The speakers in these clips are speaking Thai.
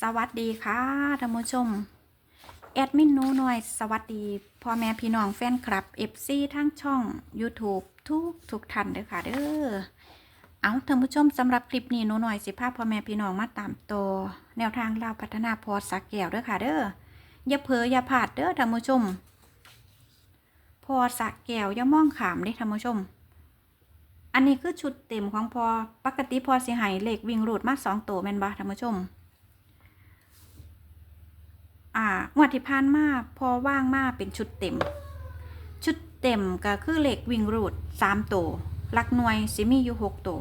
สวัสดีค่ะท่านผู้ชม แอดมินหนูหน่อย สวัสดีพ่อแม่พี่น้องแฟนคลับ FC ทั้งช่อง YouTube ทุกทุกท่านเด้อค่ะเด้อเอาท่านผู้ชมสำหรับคลิปนี้หนูหน่อยสิพาพพ่อแม่พี่น้องมาตามตัวแนวทางเราพัฒนาพอสักแก้วเด้อค่ะเด้ออย่าเผลออย่าพลาดเด้อท่านผู้ชม พอสักแก้วอย่ามองขามเด้ท่านผู้ชม อันนี้คือชุดเต็มของพอปกติพอสิหายเหลขวิ่งรูดมาสองตัวแม่นบ่ท่านผู้ชม อ่างวดที่ผ่านมาพอว่างมาเป็นชุดเต็ม ชุดเต็มก็คือเหลขวิ่งรูดสามตัวหลักหน่วยสิมีอยู่หกตัว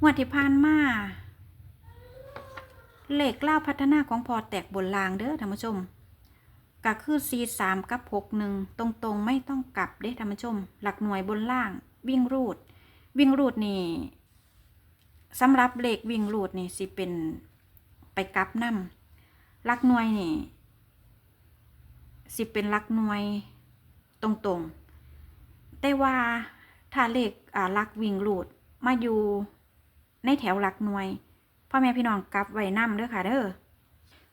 งวดที่ผ่านมาเหลขเล่าพัฒนาของพอแตกบนรางเด้อท่านผู้ชมก็คือ4 3กับ 6 1 ตรงๆ ไม่ต้องกลับเด้อท่านผู้ชม หลักหน่วยบนล่าง วิ่งรูด วิ่งรูดนี่สำหรับเลขวิ่งรูดนี่สิเป็นไปกลับนํห ลักหน่วยนี่สิเป็นลักหน่วยตรงๆ แต่ว่าถ้าเลขอ่าลักวิ่งรูดมาอยู่ในแถวหลักหน่วยพ่อแม่พี่น้องกลับไว้นำเด้อค่ะเด้อ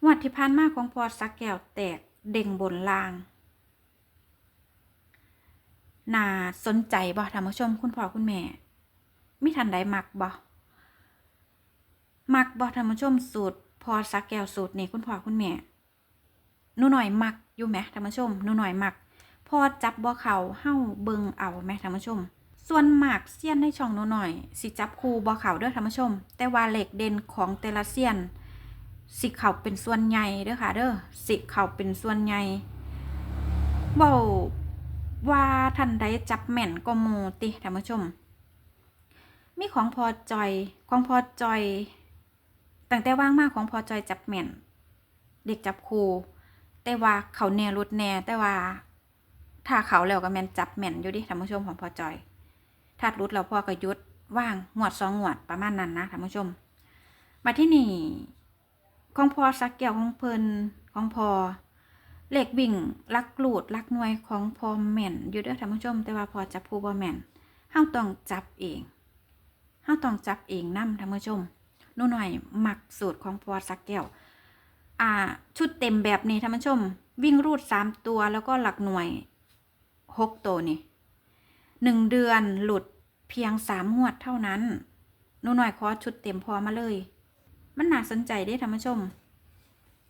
งวดที่ผ่านมาของพอสักแก้วแตกเด้งบนล่าง น่าสนใจบ่ท่านผู้ชมคุณพ่อคุณแม่ไมิทันใดมักบ่มักบ่ท่านผู้ชมสูตร พอสักแก้วสูตรนี่คุณพ่อคุณแม่หนูหน่อยมักอยู่ไหมท่านผู้ชมหนูหน่อยมัก พอจับบ่อเขาเฮ้าเบิงเอาไหมท่านผู้ชม ส่วนหมากเซียนในช่องหนูหน่อย สิจับคูบ่อเขาเด้อท่านผู้ชม แต่ว่าเหล็กเด่นของแต่ละเซียน สิเขาเป็นส่วนใหญ่เด้อค่ะ เด้อสิเขาเป็นส่วนใหญ่เว้าว่าท่านใดจับแม่นก็มูติท่านผู้ชม มีของพอจอยของพอจอย ตั้งแต่ว่างมากของพอจอยจับแม่น เด็กจับครูแต่ว่าเขาแน่รุดแน่แต่ว่า ถ้าเขาแล้วก็แม่นจับแม่นอยู่ดิท่านผู้ชมของพอจอย ถ้ารุดแล้วพ่อก็ยุดว่างงวดสองงวดประมาณนั้นนะท่านผู้ชม มาที่นี่ของพอสักแก้วของเพลินของพอเหลขวิ่งลักลูดลักหน่วยของพอแม่นอยู่ด้อท่านผู้ชม แต่ว่าพอจับผู้บ่แม่นเฮาต้องจับเองเฮาต้องจับเองนํท่านผู้ชม นูหน่อยมักสูตรของพอสักแก้วอ่า ชุดเต็มแบบนี้ท่านผู้ชม วิ่งรูดสามตัวแล้วก็หลักหน่วยหกตัวนี่หนึ่งเดือนหลุดเพียงสามงวดเท่านั้นนูหน่อยขอชุดเต็มพอมาเลย มันน่าสนใจเด้ท่านผู้ชม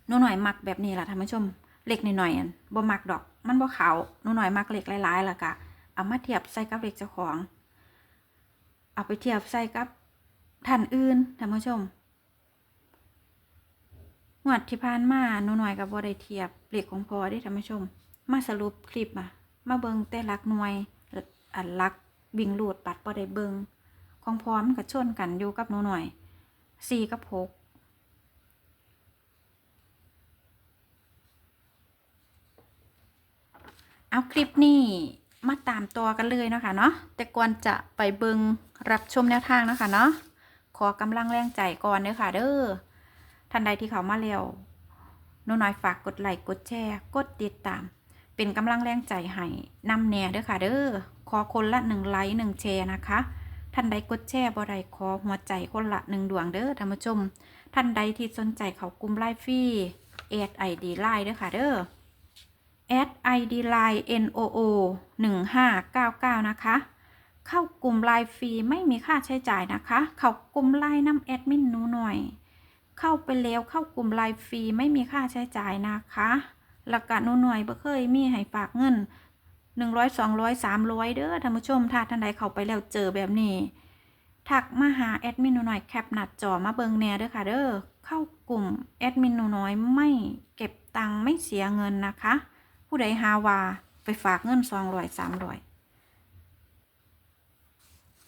นูหน่อยมักแบบนี้ล่ะท่านผู้ชมเล็กหน่อยๆอันบ่มักดอก มันบ่ขาวนูหน่อยมักเล็กหลายๆล่ะกะเอามาเทียบใส่กับเล็กเจ้าของ เอาไปเทียบใส่กับ ท่านอื่นท่านผู้ชมงวดที่ผ่านมาหนูหน่อยกับบ่ได้เทียบเล็กของพอได้ท่านผู้ชม มาสรุปคลิปอะมาเบิงแต่ลักหน่วยอันลักวิ่งลูดปัดบ่ได้เบิงของพอมันก็ชนกันอยู่กับหนูหน่อยสี่กับหกเอาคลิปนี้มาตามตัวกันเลยเนาะคะเนาะแต่ก่อนจะไปเบิงรับชมแนวทางเนาะคะเนาะ ขอกำลังแรงใจก่อนเด้อค่ะ เด้อท่านใดที่เขามาเร็วนูน้อยฝากกดไลค์กดแชร์ กดติดตาม เป็นกำลังแรงใจให้นำแน่เด้อค่ะ เด้อขอคนละหนึ่งไลค์หนึ่งแชร์นะคะท่านใดกดแชร์บ่ได้ขอหัวใจคนละหนึ่งดวงเด้อท่านผู้ชม ท่านใดที่สนใจเขากลุ่มไลฟ์ฟรีแอดไอดีไลน์เด้อค่ะเด้อแอดไอดีไลน์ N O O 1599นะคะ เข้ากลุ่มไลน์ฟรีไม่มีค่าใช้จ่ายนะคะ เข้ากลุ่มไลน์น้ำแอดมินหนูหน่อย เข้าไปแล้วเข้ากลุ่มไลน์ฟรีไม่มีค่าใช้จ่ายนะคะหลักการหนูหน่อยบ่เคยมีให้ฝากเงินหนึ่งร้อยสองร้อยสามร้อยเด้อท่านผู้ชมถ้าท่านใดเข้าไปแล้วเจอแบบนี้ทักมาหาแอดมินหนูหน่อยแคปหน้าจอมาเบิงแน่เด้อค่ะเด้อเข้ากลุ่มแอดมินหนูน้อยไม่เก็บตังค์ไม่เสียเงินนะคะ ผู้ใดหาว่าไปฝากเงินสองร้อยสามร้อย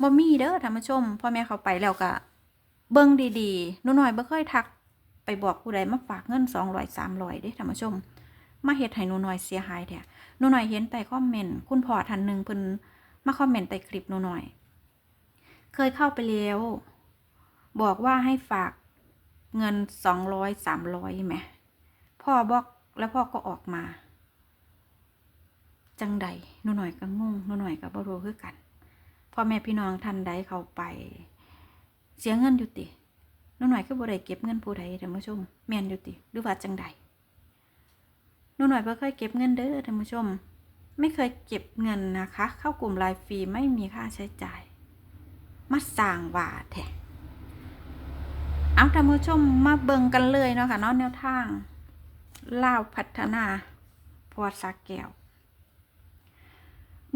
บ่มีเด้อท่านผู้ชมพ่อแม่เขาไปแล้วก็เบิ่งดีๆหนูหน่อยบ่เคยทัก ไปบอกผู้ใดมาฝากเงินสองร้อยสามร้อยเด้อท่านผู้ชม มาเฮ็ดให้หนูหน่อยเสียหายแท้หนูหน่อยเห็นใต้คอมเมนต์คุณพ่อท่านหนึ่งเพิ่นมาคอมเมนต์ใต้คลิปหนูหน่อย เคยเข้าไปแล้วบอกว่าให้ฝากเงินสองร้อยสามร้อยไหมพ่อบอกแล้วพ่อก็ออกมา จังใดหนูหน่อยก็งงหนูหน่อยก็บ่รู้คือกัน พ่อแม่พี่น้องท่านใดเข้าไป เสียเงินอยู่ติหนูหน่อยคือบ่ได้เก็บเงินผู้ใดท่านผู้ชมแม่นอยู่ติหรือว่าจังใดหนูหน่อยบ่เคยเก็บเงินเด้อท่านผู้ชม ไม่เคยเก็บเงินนะคะ เข้ากลุ่มไลน์ฟรีไม่มีค่าใช้จ่ายมาสร้างว่าแท้เอาท่านผู้ชมมาเบิ่งกันเลยเนาะค่ะเนาะแนวทางลาวพัฒนาพอสักแก้ว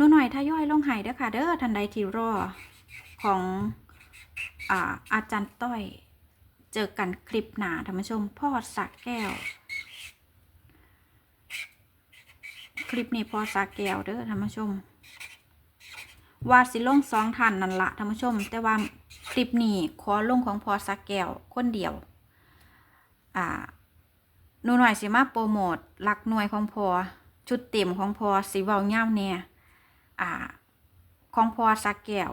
นูหน่อยทยอยลงหายเด้อค่ะเด้อทันใดที่รอของอ่าอาจารย์ต้อย เจอกันคลิปหนาท่านผู้ชมพ่อสักแก้ว คลิปนี้พ่อสักแก้วเด้อท่านผู้ชมว่าสิลงสองทันนั่นละท่านผู้ชม แต่ว่าคลิปนี้ขอลงของพอสักแก้วคนเดียว อ่าหนูหน่อยสิมาโปรโมทหลักหน่วยของพอชุดเต็มของพอสีเว้าเง่าเนี่ย อ่าของพอสักแก้ว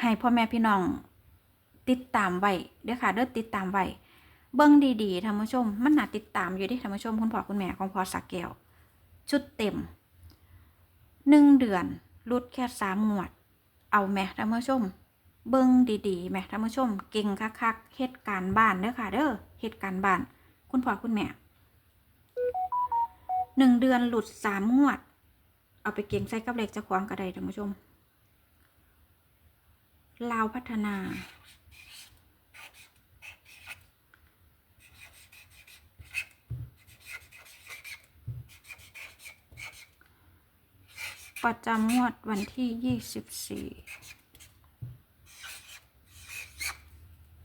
ให้พ่อแม่พี่น้อง ติดตามไว้เด้อค่ะเด้อติดตามไว้เบิ่งดีๆท่านผู้ชม มันน่าติดตามอยู่ดิท่านผู้ชมคุณพ่อคุณแม่ของพอสักแก้วชุดเต็มหนึ่งเดือนรุดแค่สามงวด เอาแม่ท่านผู้ชม เบิ่งดีๆแม่ท่านผู้ชม เก่งคักๆเฮ็ดการณ์บ้านเด้อค่ะ เด้อเฮ็ดการณ์บ้าน คุณพ่อคุณแม่หนึ่งเดือนหลุดสามงวด เอาไปเก่งใส่กับเหล็กจะควางกระไดท่านผู้ชมลาวพัฒนา ประจำงวดวันที่ยี่สิบสี่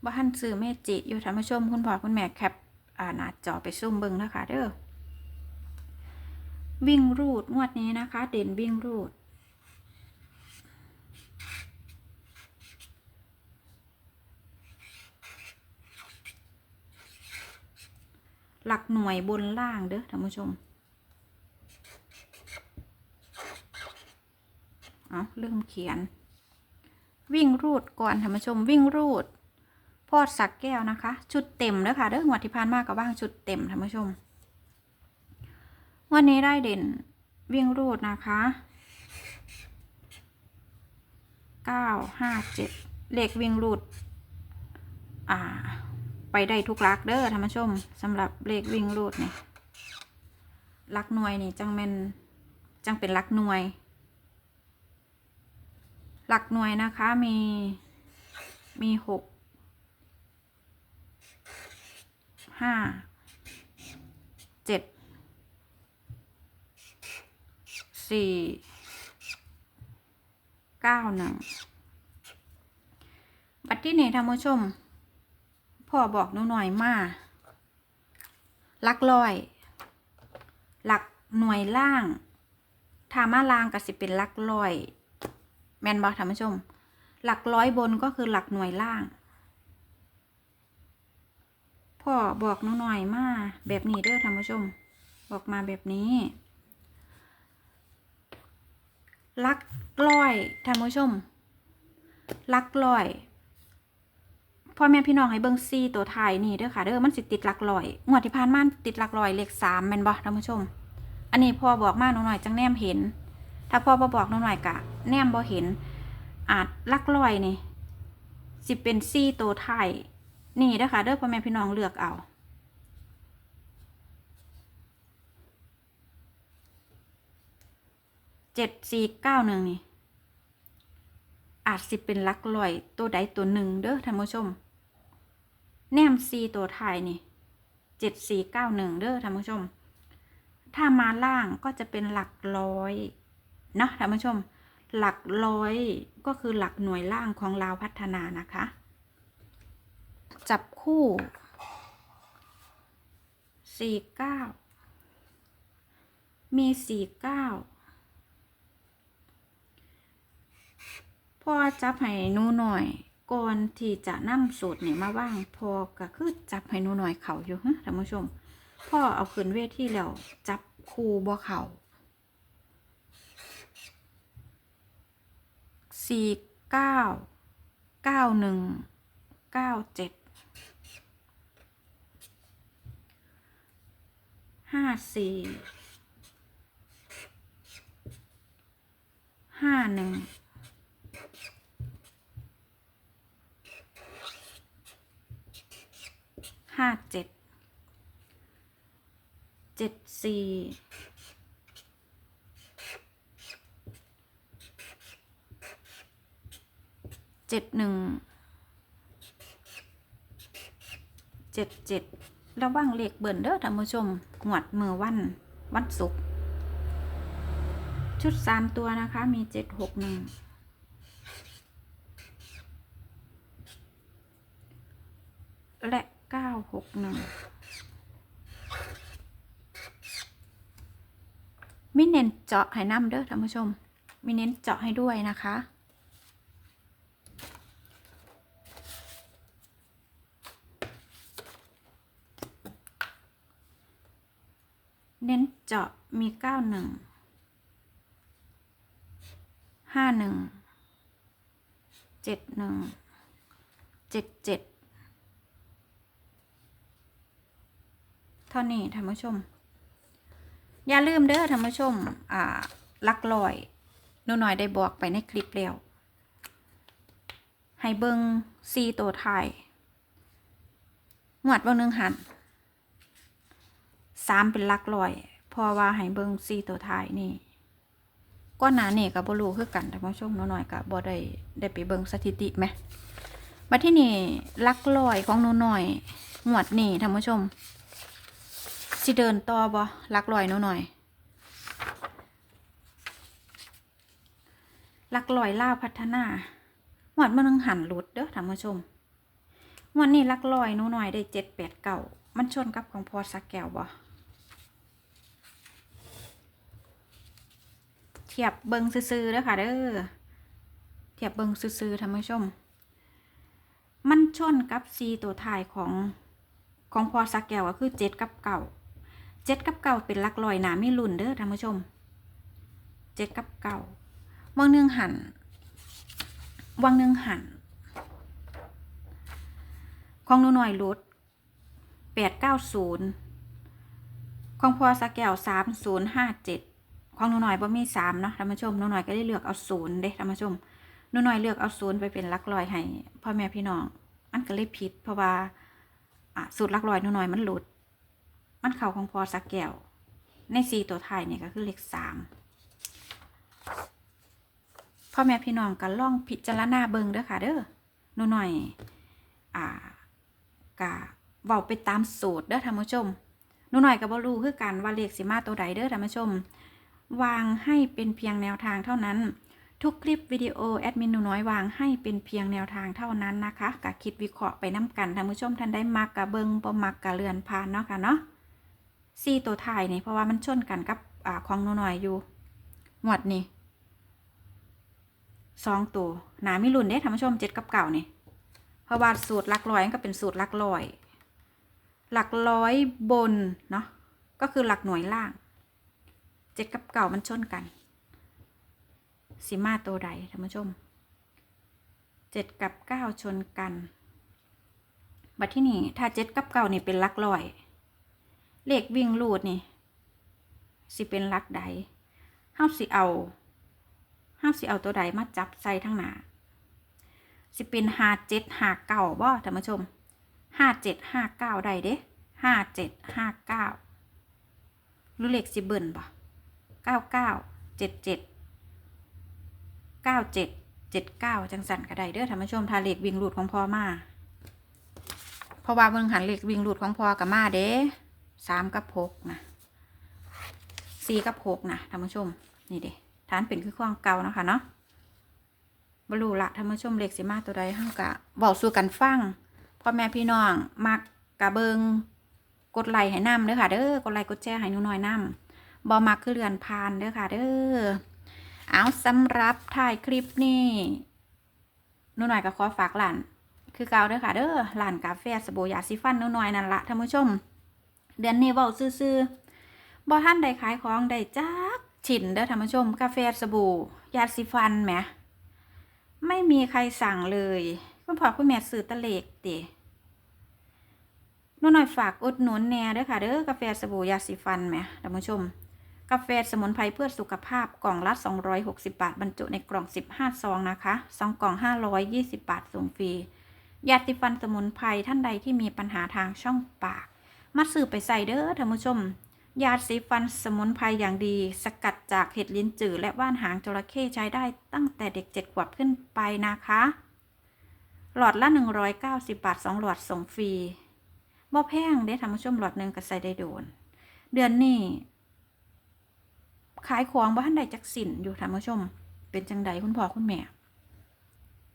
บ้านซื้อเมจิอยู่ท่านผู้ชมคุณพ่อคุณแม่แคปอ่าหน้าจอไปซุ่มเบิ้งนะคะเด้อ วิ่งรูดงวดนี้นะคะ เด่นวิ่งรูด หลักหน่วยบนล่างเด้อท่านผู้ชม เอาเริ่มเขียน วิ่งรูดก่อนท่านผู้ชมวิ่งรูด พอดสักแก้วนะคะ ชุดเต็มเด้อค่ะเด้อหัวดที่ผ่านมากกับบ้างชุดเต็มท่านผู้ชม วันนี้ได้เด่นวิ่งรูดนะคะเก้าห้าเจ็ดเลขวิ่งรูด อ่า ไปได้ทุกลักเด้อท่านผู้ชมสำหรับเลขวิ่งรูดเนี่ยลักหน่วยนี่จังเป็นจังเป็นลักหน่วย หลักหน่วยนะคะมีมีหกห้าเจ็ด สี่เก้าหนึ่งบัดที่นี่ท่านผู้ชม พ่อบอกหนูหน่อยมาหลักลอย หลักหน่วยล่างถ้ามาล่างก็สิเป็นหลักลอย แมนบอกท่านผู้ชม หลักร้อยบนก็คือหลักหน่วยล่าง พ่อบอกหนูหน่อยมาแบบนี้เด้อท่านผู้ชม บอกมาแบบนี้ ลักร้อยท่านผู้ชมลักร้อยพ่อแม่พี่น้องให้เบิ่งซีตัวไทายนี่เด้อค่ะเด้อมันสิติดหลักร้อยงวดที่ผ่านมาติดหลักร้อยเลขสามแม่นบ่ท่านผู้ชม อันนี้พ่อบอกมาหน่อยจังแนมเห็น ถ้าพ่อบ่บอกหน่อยกะ แนมบ่เห็น อาจลักลอยนี่สิเป็นซีตัวไทยนี่นะคะเด้อพ่อแม่พี่น้องเลือกเอา เจ็ดสี่เก้าหนึ่งนี่ อาจสิเป็นลักลอยตัวใดตัวหนึ่งเด้อท่านผู้ชม แนมซีตัวไทยนี่เจ็ดสี่เก้าหนึ่งเด้อท่านผู้ชม ถ้ามาล่างก็จะเป็นหลักร้อยเนาะท่านผู้ชม หลักร้อยก็คือหลักหน่วยล่างของลาวพัฒนานะคะ จับคู่สี่เก้ามีสี่เก้า พอจับให้หนูหน่อย ก่อนที่จะนำสูตรนี่มาว่างพอก็คือจับให้หนูหน่อยเขาอยู่ฮะท่านผู้ชม พ่อเอาขึ้นเวทีแล้วจับคูบ่เขาสี่เก้าเก้าหนึ่งเก้าเจ็ดห้าสี่ห้าหนึ่ง ห้าเจ็ดเจ็ดสี่เจ็ดหนึ่งเจ็ดเจ็ดระวังเลขเบิ่นเด้อท่านผู้ชมหวดมือวันวันศุกร์ชุดสามตัวนะคะมีเจ็ดหกหนึ่งและ หกหนึ่งมิเน้นเจาะให้น้ำเด้อท่านผู้ชมมิเน้นเจาะให้ด้วยนะคะเน้นเจาะมีเก้าหนึ่งห้าหนึ่งเจ็ดหนึ่งเจ็ดเจ็ด เท่านี้ท่านผู้ชม อย่าลืมเด้อท่านผู้ชม อ่าลักลอยนูหน่อยได้บอกไปในคลิปแล้ว ให้เบิงซีตัวไทยหวดเบิงหนึ่งหันสามเป็นลักลอยเพอว่าให้เบิงซีตัวไทยนี่ก็หนาเนี่ยกับบรูคือกันท่านผู้ชมนูหน่อยกับบอได้ได้ไปเบิงสถิติไหมมาที่นี่ลักลอยของนูหน่อยหวดนี่ท่านผู้ชม สิเดินต่อบ่ลักลอยนูหน่อยลักลอยล่าพัฒนาหวดมันนึงหันหลุดเด้อท่านผู้ชมหวันนี้ลักลอยนูหน่อยได้เจ็ดแปดเก่ามันชนกับของพอสักแก้วบ่เทียบเบิงซื่อๆเด้อค่ะเด้อเทียบเบิงซื่อๆท่านผู้ชม มันชนกับซีตัวท้ายของของพอสักแก้วก็คือเจ็ดกับเก่า เจ็ดกับเก่าเป็นลักลอยหนาไมีรุ่นเด้อท่านผู้ชมเจ็ดกับเก่าวังหนึ่งหันวังหนึ่งหันของนูหน่อยลดแปดเก้าศูนย์ของพอสแกวสามศูนย์ห้าเจ็ดของนูหน่อยบ่มีสามเนาะท่านผู้ชมนูหน่อยก็ได้เลือกเอาศูนย์เด้ท่านผู้ชมนูหน่อยเลือกเอาศูนย์ไปเป็นลักลอยให้พ่อแม่พี่น้องอันก็เลยผิดเพราะว่าสูตรลักลอยนูหน่อยมันหลุด มันเข่าของพอสักแก้ว ในสีตัวไทายเนี่ยก็คือเลขสามพ่อแม่พี่น้องก็ล่องพิจารณาเบิงเด้อค่ะ เด้อหนูหน่อย อ่ากะเว้าไปตามสูตรเด้อท่านผู้ชมหนูหน่อยก็บ่รู้คือกันว่าเลขสิมาตัวใดเด้อท่านผู้ชม วางให้เป็นเพียงแนวทางเท่านั้น ทุกคลิปวิดีโอแอดมินหนูน้อยวางให้เป็นเพียงแนวทางเท่านั้นนะคะกะคิดวิเคราะห์ไปน้กันท่านผู้ชมท่านได้มักกะเบิงบ่มักกะเลือนผ่านเนาะค่ะเนาะ ซี่ตัวถ่ายนี่เพราะว่ามันชนกันกับอ่าของหนูหน่อยอยู่หมวดนี่สองตัวหนามีรุ่นเด้ท่านผู้ชมเจ็ดกับเก่านี่เพราะว่าสูตรหลักร้อยก็เป็นสูตรหลักร้อย หลักร้อยบนเนาะก็คือหลักหน่วยล่างเจ็ดกับเก่ามันชนกันสิมาตัวใดท่านผู้ชมเจ็ดกับเก้าชนกัน บัดที่นี่ถ้าเจ็ดกับเก่านี่เป็นหลักร้อย เลขวิ่งรูดนี่ สิเป็นลักใดเฮาสิเอาเฮาสิเอาตัวใดมาจับใส่ทั้งหนาสิเป็นห้าเจ็ดห้าเก้าบ่ท่านผู้ชมห้าเจ็ดห้าเก้าได้เด้ห้าเจ็ดห้าเก้าหรือเลขสิเบิ่นบ่เก้าเก้าเจ็ดเจ็ดเก้าเจ็ดเจ็ดเก้าจังสันก็ได้เด้อท่านผู้ชมถ้าเลขวิ่งรูดของพ่อมา เพราะว่าเบิ่งหันเลขวิ่งรูดของพ่อกับมาเด้ สามกับหกนะสี่กับหกนะท่านผู้ชม นี่เด้ฐานเป็นคือความเก่านะคะเนาะบรูละท่านผู้ชมเล็กสิมาตัวใดห้ากะบอกสู่กันฟังพ่อแม่พี่น้องมักกะเบิงกดไลค์ให้นำเด้อค่ะเด้อกดไลค์กดแชร์ให้หนูน้อยนำบอมักคือเรือนพานเด้อค่ะเด้อเอาสำหรับถ่ายคลิปนี่หนูน้อยก็ขอฝากหลานคือเก่าเด้อค่ะเด้อหลานกาแฟสบู่ยาสีฟันหนูน้อยนั่นละท่านผู้ชม เดือนนี้เว้าซื่อๆบ่ท่านได้ขายของได้จักฉินเด้อท่านผู้ชม กาแฟสบู่ ยาสีฟันแหมไม่มีใครสั่งเลยคุณพ่อคุณแม่ซื้อตะเลกติหนูหน่อยฝากอุดหนุนแน่เด้อค่ะเด้อกาแฟสบู่ยาสีฟันแหมท่านผู้ชมกาแฟสมุนไพรเพื่อสุขภาพกล่องละ 260 บาท บรรจุในกล่อง 15 ซองนะคะซองกล่อง 520 บาทส่งฟรี ยาสีฟันสมุนไพรท่านใดที่มีปัญหาทางช่องปาก มาซื้อไปใส่เด้อท่านผู้ชม ยาสีฟันสมุนไพรอย่างดี สกัดจากเห็ดลิ้นจือและว่านหางจระเข้ใช้ได้ตั้งแต่เด็กเจ็ดขวบขึ้นไปนะคะ หลอดละ 190 บาท 2 หลอดส่งฟรีบ่แพงเด้ท่านผู้ชมหลอดหนึ่งก็ใส่ได้โดน เดือนนี้ขายของบ้านใดจักสินอยู่ท่านผู้ชม เป็นจังใดคุณพ่อคุณแม่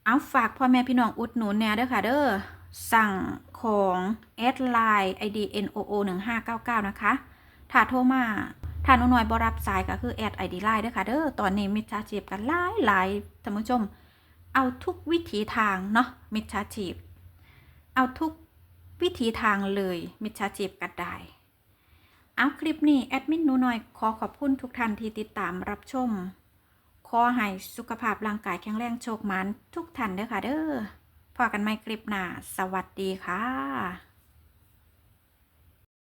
เอาฝากพ่อแม่พี่น้องอุดหนุนแน่เด้อค่ะเด้อ สั่งของแอดไลน์ ID NOO 1599 นะคะ ถ้าโทรมาถ้าหนูน้อยบ่รับสายก็คือแอด ID ไลน์เด้อค่ะเด้อ ตอนนี้มิจฉาชีพกันหลายหลายท่านผู้ชม เอาทุกวิถีทางเนาะ มิจฉาชีพ เอาทุกวิถีทางเลย มิจฉาชีพกันได้เอาคลิปนี้แอดมินหนูน้อยขอขอบคุณทุกท่านที่ติดตามรับชม ขอให้สุขภาพร่างกายแข็งแรงโชคมันทุกท่านเด้อค่ะเด้อ พอกันใหม่คลิปหน้า สวัสดีค่ะ